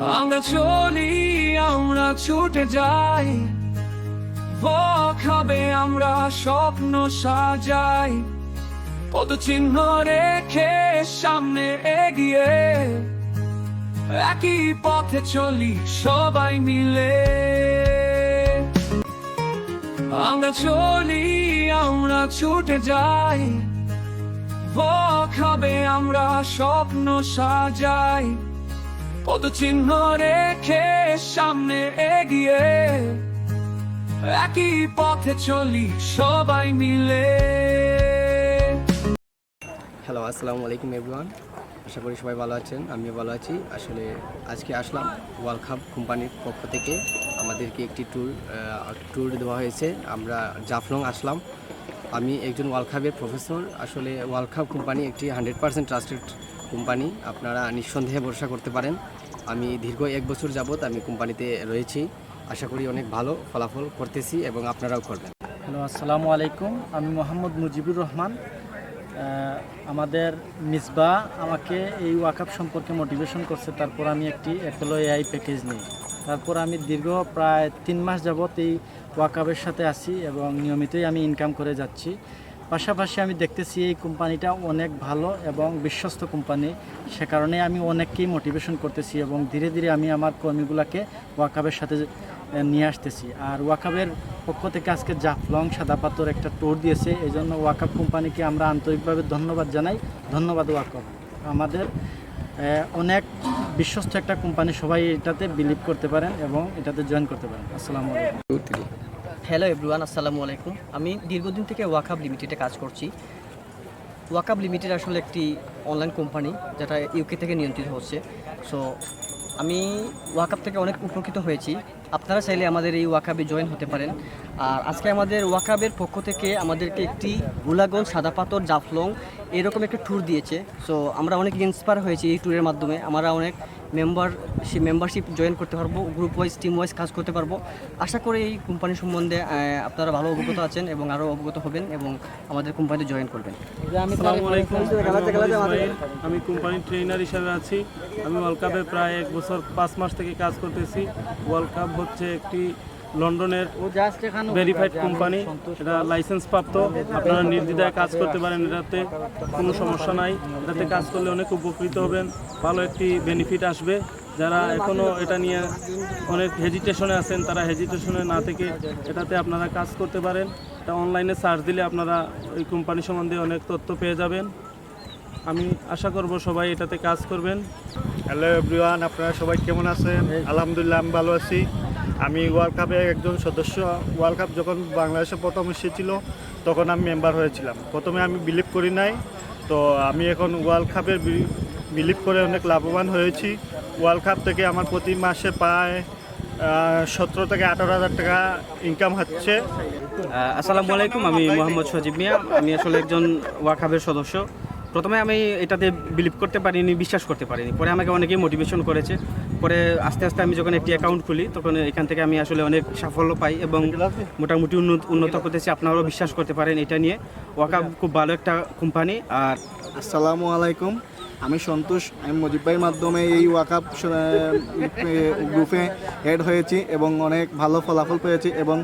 আমরা চলি, আমরা ছুটে যাই। হবে, আমরা স্বপ্ন সাজাই। পদচিহ্ন রেখে সামনে এগিয়ে একই পথে চলি সবাই মিলে। আমরা চলি, আমরা ছুটে যাই। হবে, আমরা স্বপ্ন সাজাই। পদচিহ্ন রেখে সামনে এগিয়ে, একই পথে চলি সবাই মিলে। হ্যালো আসসালামু আলাইকুম এভরিওয়ান আশা করি সবাই ভালো আছেন, আমিও ভালো আছি। আসলে আজকে আসলাম ওয়ার্ল্ড কাপ কোম্পানির পক্ষ থেকে। আমাদেরকে একটি ট্যুর ট্যুর দেওয়া হয়েছে। আমরা জাফলং আসলাম। আমি একজন ওয়ার্ল্ড কাপের প্রফেসর আসলে ওয়ার্ল্ড কাপ কোম্পানি একটি হান্ড্রেড পার্সেন্ট ট্রাস্টেড কোম্পানি, আপনারা নিঃসন্দেহে ভরসা করতে পারেন। আমি দীর্ঘ এক বছর যাবৎ আমি কোম্পানিতে রয়েছি। আশা করি অনেক ভালো ফলাফল করতেছি এবং আপনারাও করবেন। হ্যালো, আসসালামু আলাইকুম। আমি মোহাম্মদ মুজিবুর রহমান। আমাদের মিসবা আমাকে এই ওয়াকাপ সম্পর্কে মোটিভেশন করছে। তারপর আমি একটি অ্যাপেলো এআই প্যাকেজ নিই। তারপর আমি দীর্ঘ প্রায় তিন মাস যাবত এই ওয়াকাপের সাথে আছি এবং নিয়মিতই আমি ইনকাম করে যাচ্ছি। পাশাপাশি আমি দেখতেছি এই কোম্পানিটা অনেক ভালো এবং বিশ্বস্ত কোম্পানি। সে কারণে আমি অনেককেই মোটিভেশন করতেছি এবং ধীরে ধীরে আমি আমার কর্মীগুলোকে ওয়াকাবের সাথে নিয়ে আসতেছি। আর ওয়াকাবের পক্ষ থেকে আজকে জাফলং সাদা পাথর একটা ট্যুর দিয়েছে। এই জন্য ওয়াকাব কোম্পানিকে আমরা আন্তরিকভাবে ধন্যবাদ জানাই। ধন্যবাদ ওয়াকাব। আমাদের অনেক বিশ্বস্ত একটা কোম্পানি সবাই এটাতে বিলিভ করতে পারেন এবং এটাতে জয়েন করতে পারেন। আসসালামু আলাইকুম। হ্যালো এভরিওয়ান আসসালামু আলাইকুম। আমি দীর্ঘদিন থেকে ওয়াকাব লিমিটেডে কাজ করছি। ওয়াকাব লিমিটেড আসলে একটি অনলাইন কোম্পানি যেটা ইউকে থেকে নিয়ন্ত্রিত হচ্ছে। সো আমি ওয়াকাব থেকে অনেক উপকৃত হয়েছি। আপনারা চাইলে আমাদের এই ওয়াকাবে জয়েন হতে পারেন। আর আজকে আমাদের ওয়াকাবের পক্ষ থেকে আমাদেরকে একটি গুলাগঞ্জ সাদা পাথর জাফলং এরকম একটা ট্যুর দিয়েছে। সো আমরা অনেক ইন্সপায়ার হয়েছি এই ট্যুরের মাধ্যমে। আমরা অনেক মেম্বারশিপ মেম্বারশিপ জয়েন করতে পারব গ্রুপ ওয়াইজ টিম ওয়াইজ কাজ করতে পারব। আশা করি এই কোম্পানি সম্বন্ধে আপনারা ভালো অবগত আছেন এবং আরও অবগত হবেন এবং আমাদের কোম্পানিতে জয়েন করবেন। আমি কোম্পানির ট্রেনার হিসাবে আছি। আমি ওয়ার্ল্ড কাপে প্রায় এক বছর পাঁচ মাস থেকে কাজ করতেছি। ওয়ার্ল্ড কাপ হচ্ছে একটি লন্ডনের ভেরিফাইড কোম্পানি এটা লাইসেন্স প্রাপ্ত আপনারা নির্দ্বিধায় কাজ করতে পারেন এটাতে কোনো সমস্যা নাই। এটাতে কাজ করলে অনেক উপকৃত হবেন ভালো একটি বেনিফিট আসবে। যারা এখনও এটা নিয়ে অনেক হেজিটেশনে আছেন তারা হেজিটেশনে না থেকে এটাতে আপনারা কাজ করতে পারেন। এটা অনলাইনে সার্চ দিলে আপনারা ওই কোম্পানি সম্বন্ধে অনেক তথ্য পেয়ে যাবেন। আমি আশা করব সবাই এটাতে কাজ করবেন। হ্যালো এভরিওয়ান আপনারা সবাই কেমন আছেন? আলহামদুলিল্লাহ আমি ভালো আছি। আমি ওয়ার্ল্ড কাপের একজন সদস্য। ওয়ার্ল্ড কাপ যখন বাংলাদেশে প্রথম এসেছিল, তখন আমি মেম্বার হয়েছিলাম। প্রথমে আমি বিলিভ করি নাই। তো আমি এখন ওয়ার্ল্ড কাপের বিলিভ করে অনেক লাভবান হয়েছি। ওয়ার্ল্ড কাপ থেকে আমার প্রতি মাসে প্রায় সতেরো থেকে আঠারো হাজার টাকা ইনকাম হচ্ছে। আসসালামু আলাইকুম, আমি মোহাম্মদ সজিব মিয়া। আমি আসলে একজন ওয়াকাবের সদস্য। প্রথমে আমি এটাতে বিলিভ করতে পারিনি, বিশ্বাস করতে পারিনি। পরে আমাকে অনেকেই মোটিভেশন করেছে। পরে আস্তে আস্তে আমি যখন একটি অ্যাকাউন্ট খুলি, তখন এখান থেকে আমি আসলে অনেক সাফল্য পাই এবং মোটামুটি উন্নত উন্নত করতেছি। আপনারাও বিশ্বাস করতে পারেন এটা নিয়ে। ওয়াকা খুব ভালো একটা কোম্পানি আর আসসালামু আলাইকুম। আমি সন্তোষ, আমি মুজিব ভাইয়ের মাধ্যমে এই ওয়াকাপ গ্রুপে অ্যাড হয়েছি এবং অনেক ভালো ফলাফল পেয়েছি এবং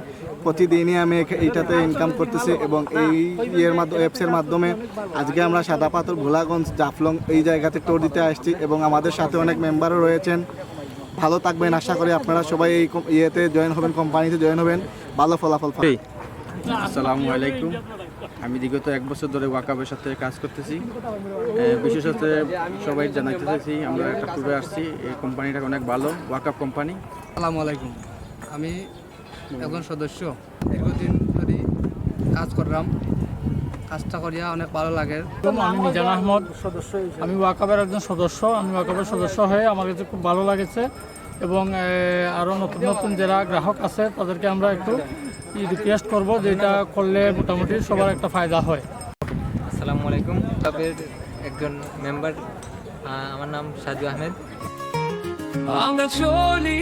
প্রতিদিনই আমি এইটাতে ইনকাম করতেছি এবং এই ইয়ের মাধ্যমে অ্যাপসের মাধ্যমে আজকে আমরা সাদা পাথর, ভোলাগঞ্জ, জাফলং এই জায়গাতে টোর দিতে আসছি এবং আমাদের সাথে অনেক মেম্বারও রয়েছেন। ভালো থাকবেন, আশা করি আপনারা সবাই এই ইয়েতে জয়েন হবেন কোম্পানিতে জয়েন হবেন। ভালো ফলাফল আসসালামু আলাইকুম। আমি বিগত এক বছর ধরে ওয়াকাবের সাথে কাজ করতেছি। বিশেষত সবাই জানাইতে চাইছি আমরা একটা ট্যুরে আসছি এই কোম্পানিটা অনেক ভালো ওয়াকাব কোম্পানি। আসসালামু আলাইকুম। আমি একজন সদস্য দীর্ঘদিন ধরে কাজ করলাম। কাজটা করিয়া অনেক ভালো লাগে। আমি মিজান আহমদ। সদস্য আমি ওয়াকাবের একজন সদস্য। আমি ওয়াকাবের সদস্য হয়ে আমার কাছে খুব ভালো লাগেছে। এবং আরও নতুন নতুন যারা গ্রাহক আছে তাদেরকে আমরা একটু রিকোয়েস্ট করব যে এটা করলে মোটামুটি সবার একটা ফায়দা হয়। আসসালামু আলাইকুম ক্লাবের একজন মেম্বার আমার নাম সাজু আহমেদ। আমরা চলি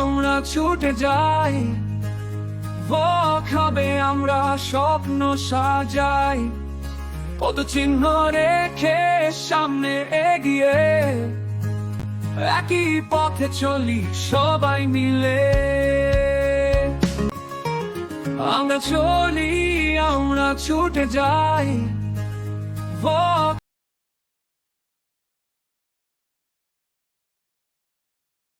আমরা ছুটে যাই। হবে আমরা স্বপ্ন সাজাই। পদচিহ্ন রেখে সামনে এগিয়ে একই পথে চলি সবাই মিলে। আমরা চলি আমরা ছুটে যাই।